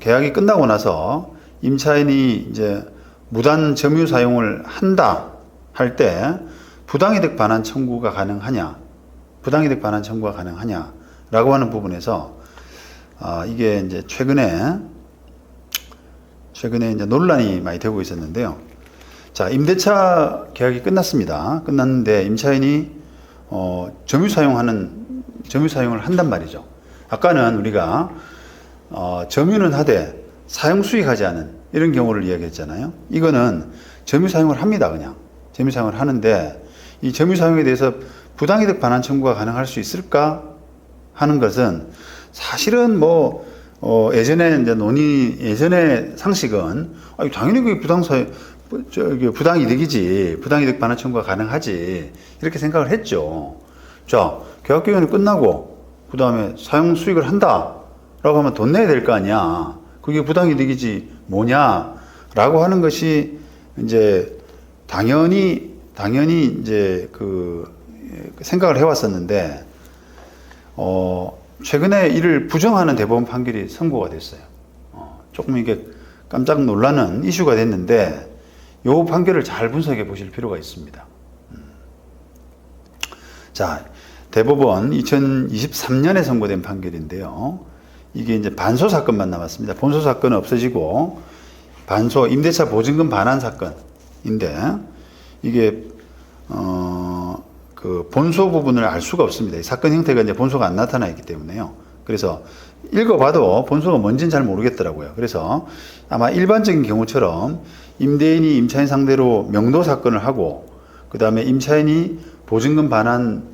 계약이 끝나고 나서 임차인이 이제 무단 점유 사용을 한다 할 때 부당이득 반환 청구가 가능하냐, 부당이득 반환 청구가 가능하냐라고 하는 부분에서 아, 이게 이제 최근에 최근에 이제 논란이 많이 되고 있었는데요. 자, 임대차 계약이 끝났습니다. 끝났는데 임차인이 어, 점유 사용하는 점유 사용을 한단 말이죠. 아까는 우리가 어, 점유는 하되 사용 수익하지 않은 이런 경우를 이야기했잖아요. 이거는 점유 사용을 합니다, 그냥 점유 사용을 하는데 이 점유 사용에 대해서 부당이득 반환 청구가 가능할 수 있을까 하는 것은 사실은 뭐 어, 예전에 이제 논의 예전에 상식은 아니, 당연히 그게 부당 사 저기 부당 이득이지 부당 이득 반환 청구가 가능하지 이렇게 생각을 했죠. 자 계약 기간이 끝나고 그 다음에 사용 수익을 한다 라고 하면 돈 내야 될 거 아니야. 그게 부당 이득이지 뭐냐 라고 하는 것이 이제 당연히 당연히 이제 그 생각을 해왔었는데 어. 최근에 이를 부정하는 대법원 판결이 선고가 됐어요. 어, 조금 이게 깜짝 놀라는 이슈가 됐는데 이 판결을 잘 분석해 보실 필요가 있습니다. 음. 자, 대법원 2023년에 선고된 판결인데요. 이게 이제 반소 사건만 남았습니다. 본소 사건은 없어지고 반소 임대차 보증금 반환 사건인데 이게 어, 그 본소 부분을 알 수가 없습니다. 이 사건 형태가 이제 본소가 안 나타나 있기 때문에요. 그래서 읽어봐도 본소가 뭔지는 잘 모르겠더라고요. 그래서 아마 일반적인 경우처럼 임대인이 임차인 상대로 명도 사건을 하고 그 다음에 임차인이 보증금 반환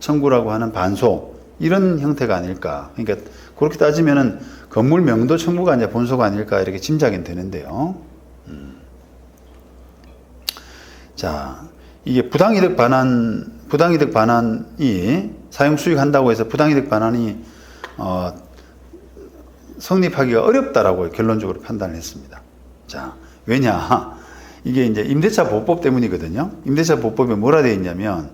청구라고 하는 반소 이런 형태가 아닐까. 그러니까 그렇게 따지면은 건물 명도 청구가 이제 본소가 아닐까 이렇게 짐작이 되는데요. 음. 자, 이게 부당이득 반환, 부당이득 반환이 사용 수익한다고 해서 부당이득 반환이 어, 성립하기가 어렵다라고 결론적으로 판단을 했습니다. 자, 왜냐? 이게 이제 임대차 보호법 때문이거든요. 임대차 보호법에 뭐라 되어 있냐면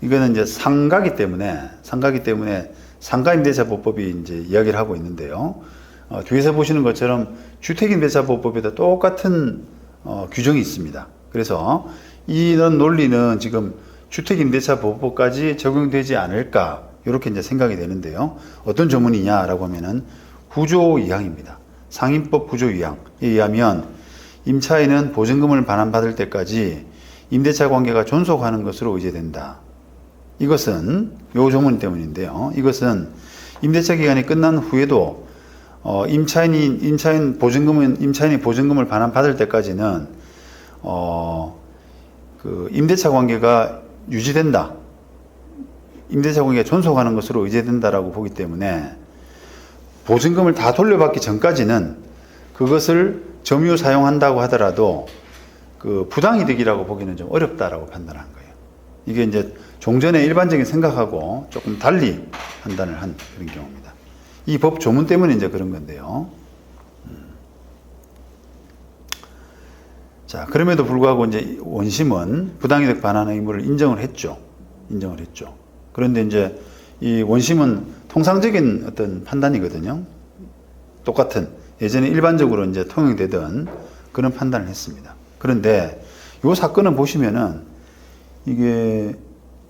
이거는 이제 상가기 때문에 상가기 때문에 상가 임대차 보호법이 이제 이야기를 하고 있는데요. 어, 뒤에서 보시는 것처럼 주택 임대차 보호법에도 똑같은 어, 규정이 있습니다. 그래서 이런 논리는 지금 주택임대차 보호법까지 적용되지 않을까 이렇게 이제 생각이 되는데요. 어떤 조문이냐라고 하면은 구조 2항입니다. 상임법 구조 2항에 의하면 임차인은 보증금을 반환받을 때까지 임대차 관계가 존속하는 것으로 의제된다. 이것은 요 조문 때문인데요. 이것은 임대차 기간이 끝난 후에도 어, 임차인이 임차인 보증금은 임차인이 보증금을 반환 받을 때까지는 어, 그 임대차 관계가 유지된다. 임대차 관계가 존속하는 것으로 의제된다라고 보기 때문에 보증금을 다 돌려받기 전까지는 그것을 점유 사용한다고 하더라도 그 부당이득이라고 보기는 좀 어렵다라고 판단한 거예요. 이게 이제 종전의 일반적인 생각하고 조금 달리 판단을 한 그런 경우입니다. 이 법 조문 때문에 이제 그런 건데요. 음. 자, 그럼에도 불구하고 이제 원심은 부당이득 반환 의무를 인정을 했죠. 인정을 했죠. 그런데 이제 이 원심은 통상적인 어떤 판단이거든요. 똑같은 예전에 일반적으로 이제 통용되던 그런 판단을 했습니다. 그런데 이 사건을 보시면은 이게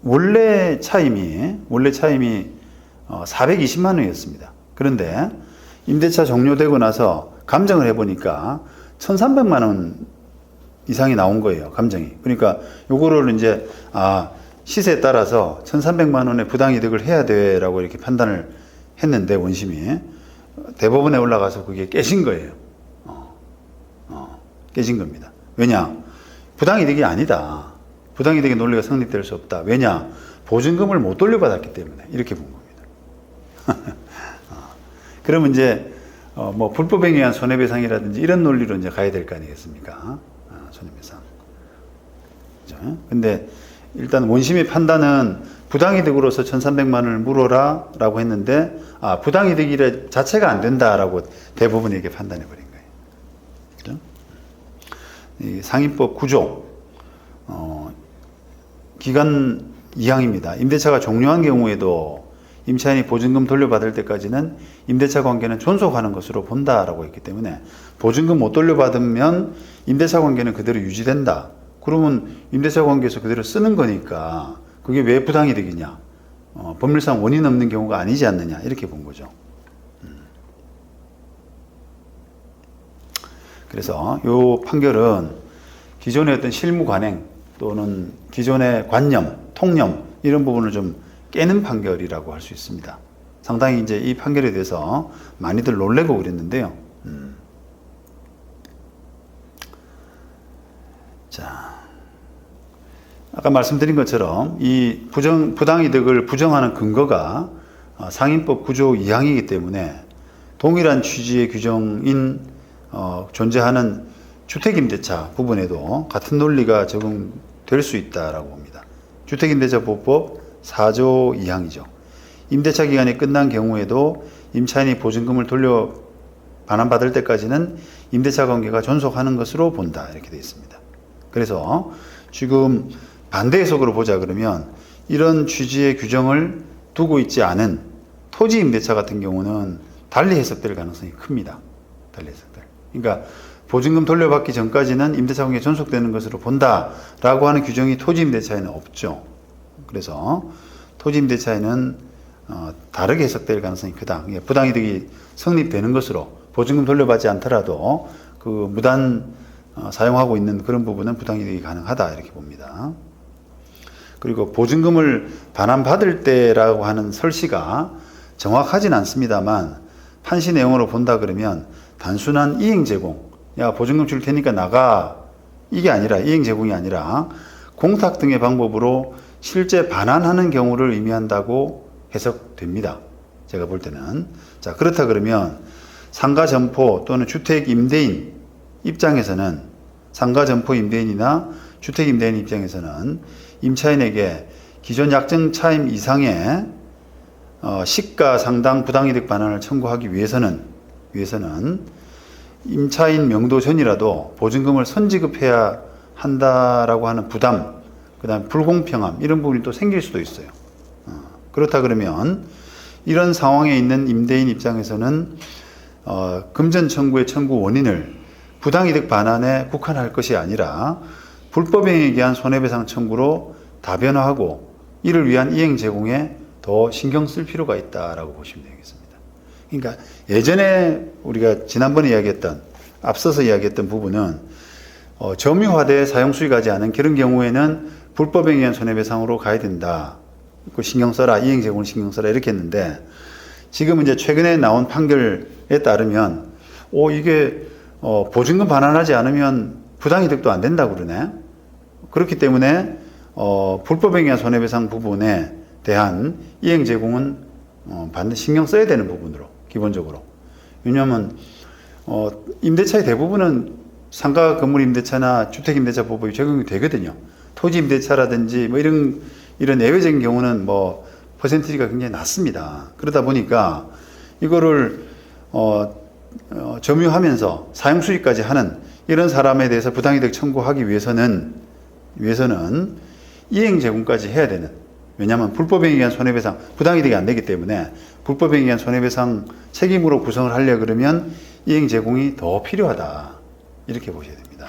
원래 차임이 원래 차임이 420만 어, 원이었습니다. 그런데 임대차 종료되고 나서 감정을 해보니까 1,300만 원 이상이 나온 거예요. 감정이. 그러니까 요거를 이제 아 시세에 따라서 1,300만 원의 부당이득을 해야 돼라고 이렇게 판단을 했는데 원심이 대법원에 올라가서 그게 깨진 거예요. 어, 어, 깨진 겁니다. 왜냐? 부당이득이 아니다. 부당이득의 논리가 성립될 수 없다. 왜냐? 보증금을 못 돌려받았기 때문에 이렇게 본 겁니다. 어, 그러면 이제 어, 뭐 불법행위에 의한 손해배상이라든지 이런 논리로 이제 가야 될 거 아니겠습니까? 손해배상. 그죠? 근데 일단 원심의 판단은 부당이득으로서 1,300만 원을 물어라 라고 했는데, 아, 부당이득이 자체가 안 된다라고 대부분이 이렇게 판단해 버린 거예요. 그죠? 이 상임법 구조, 어, 기간 2항입니다. 임대차가 종료한 경우에도 임차인이 보증금 돌려받을 때까지는 임대차 관계는 존속하는 것으로 본다라고 했기 때문에 보증금 못 돌려받으면 임대차 관계는 그대로 유지된다. 그러면 임대차 관계에서 그대로 쓰는 거니까 그게 왜 부당이득이냐? 어, 법률상 원인 없는 경우가 아니지 않느냐 이렇게 본 거죠. 음. 그래서 이 판결은 기존의 어떤 실무 관행 또는 기존의 관념, 통념 이런 부분을 좀 깨는 판결이라고 할 수 있습니다. 상당히 이제 이 판결에 대해서 많이들 놀래고 그랬는데요. 음. 자, 아까 말씀드린 것처럼 이 부정 부당이득을 부정하는 근거가 어, 상인법 구조 2항이기 때문에 동일한 취지의 규정인 어, 존재하는 주택임대차 부분에도 같은 논리가 적용 될 수 있다라고 봅니다. 주택임대차보호법 4조 2항이죠. 임대차 기간이 끝난 경우에도 임차인이 보증금을 돌려 반환받을 때까지는 임대차 관계가 존속하는 것으로 본다 이렇게 되어 있습니다. 그래서 지금 반대 해석으로 보자 그러면 이런 취지의 규정을 두고 있지 않은 토지 임대차 같은 경우는 달리 해석될 가능성이 큽니다. 달리 해석될. 그러니까 보증금 돌려받기 전까지는 임대차 관계 존속되는 것으로 본다라고 하는 규정이 토지 임대차에는 없죠. 그래서 토지 임대차에는 어, 다르게 해석될 가능성이 크다. 이게 부당이득이 성립되는 것으로 보증금 돌려받지 않더라도 그 무단 어, 사용하고 있는 그런 부분은 부당이득이 가능하다 이렇게 봅니다. 그리고 보증금을 반환받을 때라고 하는 설시가 정확하진 않습니다만 판시 내용으로 본다 그러면 단순한 이행 제공, 야 보증금 줄 테니까 나가 이게 아니라 이행 제공이 아니라 공탁 등의 방법으로 실제 반환하는 경우를 의미한다고 해석됩니다. 제가 볼 때는 자 그렇다 그러면 상가 점포 또는 주택 임대인 입장에서는 상가 점포 임대인이나 주택 임대인 입장에서는 임차인에게 기존 약정 차임 이상의 어, 시가 상당 부당이득 반환을 청구하기 위해서는 위해서는 임차인 명도 전이라도 보증금을 선지급해야 한다라고 하는 부담, 그 다음 불공평함 이런 부분이 또 생길 수도 있어요. 어, 그렇다 그러면 이런 상황에 있는 임대인 입장에서는 어, 금전 청구의 청구 원인을 부당이득 반환에 국한할 것이 아니라 불법행위에 의한 손해배상 청구로 다변화하고 이를 위한 이행 제공에 더 신경 쓸 필요가 있다라고 보시면 되겠습니다. 그러니까 예전에 우리가 지난번에 이야기했던 앞서서 이야기했던 부분은 어, 점유화돼 사용 수익하지 않은 그런 경우에는 불법행위에 의한 손해배상으로 가야 된다. 그 신경 써라 이행 제공을 신경 써라 이렇게 했는데 지금 이제 최근에 나온 판결에 따르면 오 이게 어, 보증금 반환하지 않으면 부당이득도 안 된다 그러네. 그렇기 때문에 어, 불법행위한 손해배상 부분에 대한 이행 제공은 어, 반드시 신경 써야 되는 부분으로 기본적으로. 왜냐하면 어, 임대차의 대부분은 상가 건물 임대차나 주택 임대차 보법이 적용이 되거든요. 토지 임대차라든지 뭐 이런 이런 예외적인 경우는 뭐 퍼센티지가 굉장히 낮습니다. 그러다 보니까 이거를 어, 어, 점유하면서 사용 수익까지 하는 이런 사람에 대해서 부당이득 청구하기 위해서는 위해서는 이행 제공까지 해야 되는 왜냐하면 불법행위에 의한 손해배상 부당이득이 안 되기 때문에 불법행위에 의한 손해배상 책임으로 구성을 하려 그러면 이행 제공이 더 필요하다 이렇게 보셔야 됩니다.